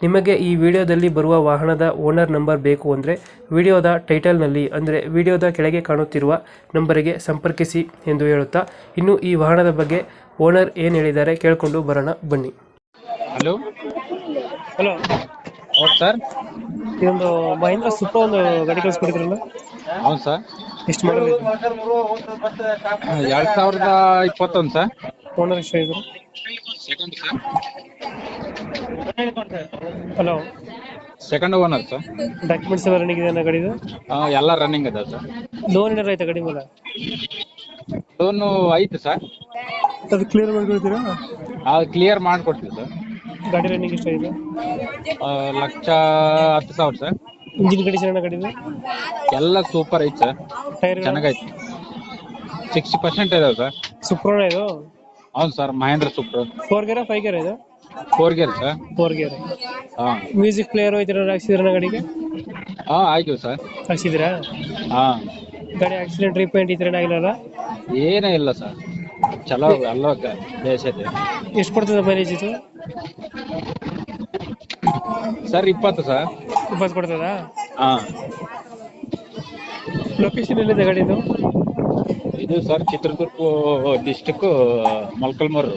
ನಿಮಗೆ ಈ ವಿಡಿಯೋದಲ್ಲಿ ಬರುವ ವಾಹನದ ಓನರ್ ನಂಬರ್ ಬೇಕು ಅಂದರೆ ವಿಡಿಯೋದ ಟೈಟಲ್ನಲ್ಲಿ ಅಂದರೆ ವಿಡಿಯೋದ ಕೆಳಗೆ ಕಾಣುತ್ತಿರುವ ನಂಬರಿಗೆ ಸಂಪರ್ಕಿಸಿ ಎಂದು ಹೇಳುತ್ತಾ ಇನ್ನು ಈ ವಾಹನದ ಬಗ್ಗೆ ಓನರ್ ಏನು ಹೇಳಿದ್ದಾರೆ ಕೇಳಿಕೊಂಡು ಬರೋಣ ಬನ್ನಿ. ಹಲೋ? ಹಲೋ. ಹೌದು ಸರ್. ಇದೊಂದು ಮಹೇಂದ್ರ ಸುಪ್ಪ ಒಂದು ಗಾಡಿ ಕಳಿಸ್ಕೊಡಿದ್ರಲ್ಲ ಹೌದು ಸರ್. ಎಷ್ಟು ಮಾಡಲ್ ಎರಡು ಸಾವಿರದ ಇಪ್ಪತ್ತೊಂದು ಸರ್. ಓನರ್ ಎಷ್ಟು ಇದ್ರು second sir hello second owner sir documents ಎಲ್ಲ ರನ್ನಿಂಗ್ ಇದೆ ಗಾಡಿದು? ಎಲ್ಲ ರನ್ನಿಂಗ್ ಇದೆ ಸರ್ ಲೋನ್ ಏನಾರ ಆಯ್ತಾ ಗಾಡಿ ಮೇಲೆ? ಲೋನು ಐತೆ ಸರ್ ಅದು ಕ್ಲಿಯರ್ ಮಾಡ್ಕೊಳ್ತೀರಾ ಅದು ಕ್ಲಿಯರ್ ಮಾಡಿಕೊಡ್ತೀವಿ ಸರ್ ಗಾಡಿ ರನ್ನಿಂಗ್ ಎಷ್ಟಾಗಿದೆ ಆ, ಲಕ್ಷ ಹತ್ತು ಸಾವಿರ ಸರ್ ಇಂಜಿನ್ ಕಂಡೀಷನ್ ಗಾಡಿದು? ಎಲ್ಲ ಸೂಪರ್ ಐತೆ ಸರ್ ಟೈರ್ ಚೆನ್ನಾಗೈತೆ. ಸಿಕ್ಸ್ಟಿ ಪರ್ಸೆಂಟ್ ಇದಾವೆ ಸರ್ ಸೂಪರ್ ಇದು? ಹೌದು sir Mahindra super. Four gear five gear ಇದು? Four gear sir. Four gear ಹಾಂ. ಮ್ಯೂಸಿಕ್ ಪ್ಲೇಯರ್ ಐತಿರ ಹಾಕ್ಸಿದ್ರ ಗಾಡಿಗೆ? ಹಾಂ ಆಯ್ತು ಸರ್. ಹಾಕ್ಸಿದ್ರ? ಹಾಂ. ಗಾಡಿ ಆಕ್ಸಿಡೆಂಟ್ ರಿಪೇಂಟ್ ಈ ಥರ ಆಗಿಲ್ಲ ಏನೇ ಇಲ್ಲ ಸರ್. ಚಲೋ ಎಲ್ಲ ಬೇಸ್ ಐತೆ ಎಷ್ಟು ಕೊಡ್ತದೆ ಮೈಲೇಜ್ ಇದು? ಸರ್ ಇಪ್ಪತ್ತು ಸರ್. ಇಪ್ಪತ್ತು ಕೊಡ್ತದಾ? ಹಾಂ. ಲೊಕೇಶನ್ ಎಲ್ಲಿದೆ ಗಾಡಿದು ಇದು ಸರ್ ಚಿತ್ರದುರ್ಗ ಡಿಸ್ಟಿಕ್ ಮೊಳಕಲ್ಮೂರು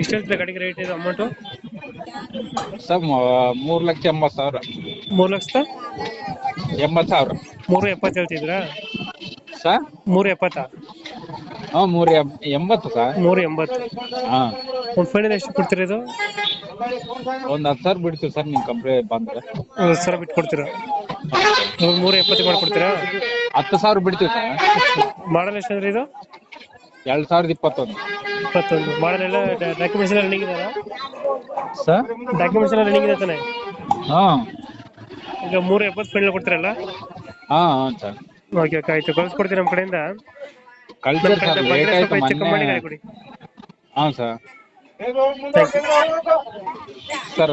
ಎಷ್ಟು ಹೇಳ್ತದೆ ಗಾಡಿಗೆ ರೇಟ್ ಇದು ಅಮೌಂಟು ಸರ್ ಮೂರು ಲಕ್ಷ ಎಂಬತ್ತು ಸಾವಿರ. ಮೂರು ಲಕ್ಷದ? ಎಂಬತ್ತು ಸಾವಿರ. ಮೂರು ಎಪ್ಪತ್ತು ಹೇಳ್ತಿದ್ರಾ ಸರ್? ಮೂರು ಎಪ್ಪತ್ತಾ? ಹಾಂ ಮೂರು ಎಂಬತ್ತು ಸರ್. ಮೂರು ಎಂಬತ್ತು. ಹಾಂ. ಒಂದು ಫೈನಲ್ ಎಷ್ಟು ಕೊಡ್ತೀರಾ ಇದು? ಒಂದು ಹತ್ತು ಸಾವಿರ ಬಿಡ್ತೀವಿ ಸರ್ ನಿಮ್ಮ ಕಂಪ್ನಿ ಬಂದ್ರೆ. ಒಂದು ಸಾವಿರ ಬಿಟ್ಟು ಕೊಡ್ತೀರಾ? ಮೂರು ಎಪ್ಪತ್ತು ಮಾಡ್ಕೊಡ್ತೀರಾ ಹತ್ತು ಸಾವಿರ ಬಿಡ್ತೀವಿ ಸರ್. ಮಾಡಲ್ ಎಷ್ಟಂದ್ರೆ ಇದು? ಎರಡ್ ಸಾವಿರದ ಇಪ್ಪತ್ತೊಂದು. ಇಪ್ಪತ್ತೊಂದು. ಮಾಡಲ್ ಎಲ್ಲ ಡಾಕ್ಯುಮೆಂಟ್ಸ್ ಎಲ್ಲ ರನ್ನಿಂಗ್ ಇದೆಯಾ ಸರ್? ಡಾಕ್ಯುಮೆಂಟ್ಸ್ ಎಲ್ಲ ರನ್ನಿಂಗ್ ಇದೆ ತಾನೆ? ಹಾಂ. ಈಗ ಮೂರು ಎಪ್ಪತ್ತು ಫೈನಲ್ ಕೊಡ್ತೀರಲ್ಲ? ಹಾಂ ಹಾಂ ಸರ್. ಓಕೆ ಓಕೆ ಆಯ್ತು. ಕಳ್ಸ್ಕೊಡ್ತೀನಿ ನಮ್ಮ ಕಡೆಯಿಂದ. ಕಳ್ಸಿ ಸರ್ ಲೇಟ್ ಆಯ್ತು ಮೊನ್ನೆ. ಹಾಂ ಸರ್. Sir sir